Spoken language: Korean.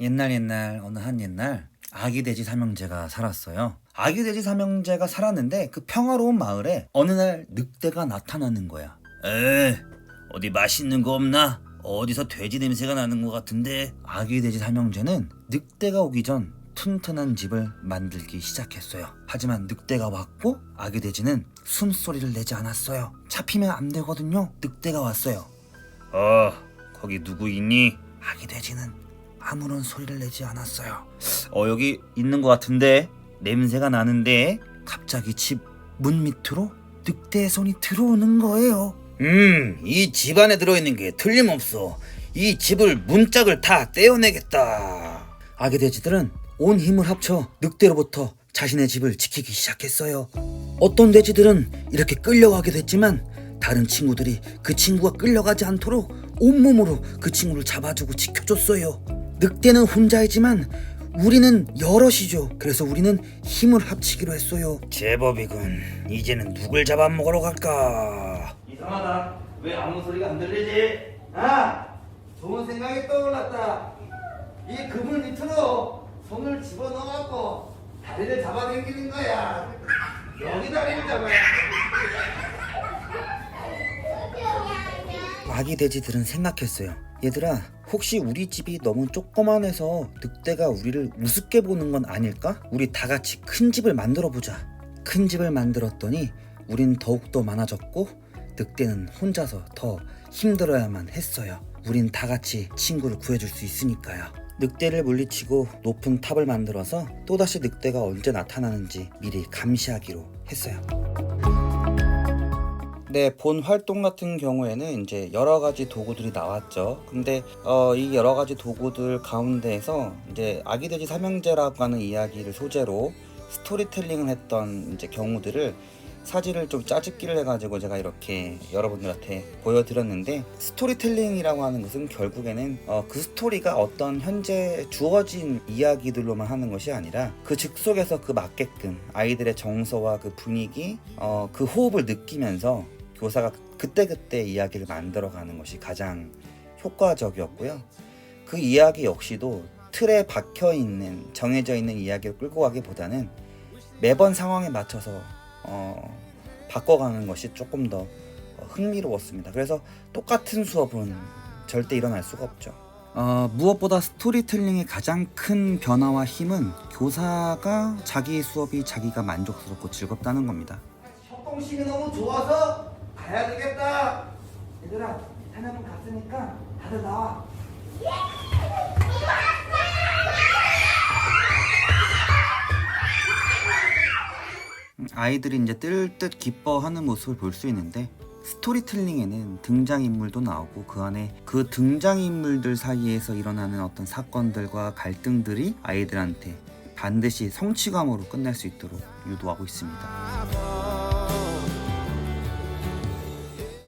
옛날 옛날 어느 한 옛날 아기 돼지 삼형제가 살았어요. 아기 돼지 삼형제가 살았는데 그 평화로운 마을에 어느 날 늑대가 나타나는 거야. 에 어디 맛있는 거 없나? 어디서 돼지 냄새가 나는 것 같은데 아기 돼지 삼형제는 늑대가 오기 전 튼튼한 집을 만들기 시작했어요. 하지만 늑대가 왔고 아기 돼지는 숨소리를 내지 않았어요. 잡히면 안 되거든요. 늑대가 왔어요. 어, 거기 누구 있니? 아기 돼지는 아무런 소리를 내지 않았어요. 어, 여기 있는 것 같은데 냄새가 나는데 갑자기 집 문 밑으로 늑대의 손이 들어오는 거예요. 음, 이 집 안에 들어있는 게 틀림없어. 이 집을 문짝을 다 떼어내겠다. 아기 돼지들은 온 힘을 합쳐 늑대로부터 자신의 집을 지키기 시작했어요. 어떤 돼지들은 이렇게 끌려가게 됐지만 다른 친구들이 그 친구가 끌려가지 않도록 온몸으로 그 친구를 잡아주고 지켜줬어요. 늑대는 혼자이지만 우리는 여럿이죠. 그래서 우리는 힘을 합치기로 했어요. 제법이군. 이제는 누굴 잡아먹으러 갈까? 이상하다. 왜 아무 소리가 안 들리지? 아, 좋은 생각이 떠올랐다. 이 그물 밑으로 손을 집어넣어갖고 다리를 잡아당기는 거야. 여기 다리를 잡아야. 아기 돼지들은 생각했어요. 얘들아, 혹시 우리 집이 너무 조그만해서 늑대가 우리를 우습게 보는 건 아닐까? 우리 다 같이 큰 집을 만들어 보자. 큰 집을 만들었더니 우린 더욱더 많아졌고 늑대는 혼자서 더 힘들어야만 했어요. 우린 다 같이 친구를 구해줄 수 있으니까요. 늑대를 물리치고 높은 탑을 만들어서 또다시 늑대가 언제 나타나는지 미리 감시하기로 했어요. 네, 본 활동 같은 경우에는 이제 여러 가지 도구들이 나왔죠. 근데 어, 이 여러 가지 도구들 가운데에서 이제 아기 돼지 삼형제라고 하는 이야기를 소재로 스토리텔링을 했던 이제 경우들을 사진을 좀 짜집기를 해가지고 제가 이렇게 여러분들한테 보여드렸는데 스토리텔링이라고 하는 것은 결국에는 어, 그 스토리가 어떤 현재 주어진 이야기들로만 하는 것이 아니라 그 즉석에서 그 맞게끔 아이들의 정서와 그 분위기 어, 그 호흡을 느끼면서 교사가 그때그때 이야기를 만들어가는 것이 가장 효과적이었고요. 그 이야기 역시도 틀에 박혀 있는 정해져 있는 이야기를 끌고 가기보다는 매번 상황에 맞춰서 어, 바꿔가는 것이 조금 더 어, 흥미로웠습니다. 그래서 똑같은 수업은 절대 일어날 수가 없죠. 어, 무엇보다 스토리텔링의 가장 큰 변화와 힘은 교사가 자기 수업이 자기가 만족스럽고 즐겁다는 겁니다. 협동심이 너무 좋아서 가야 되겠다. 얘들아, 하나만 갔으니까 다들 나와. 아이들이 이제 뜰 듯 기뻐하는 모습을 볼 수 있는데 스토리텔링에는 등장인물도 나오고 그 안에 그 등장인물들 사이에서 일어나는 어떤 사건들과 갈등들이 아이들한테 반드시 성취감으로 끝날 수 있도록 유도하고 있습니다.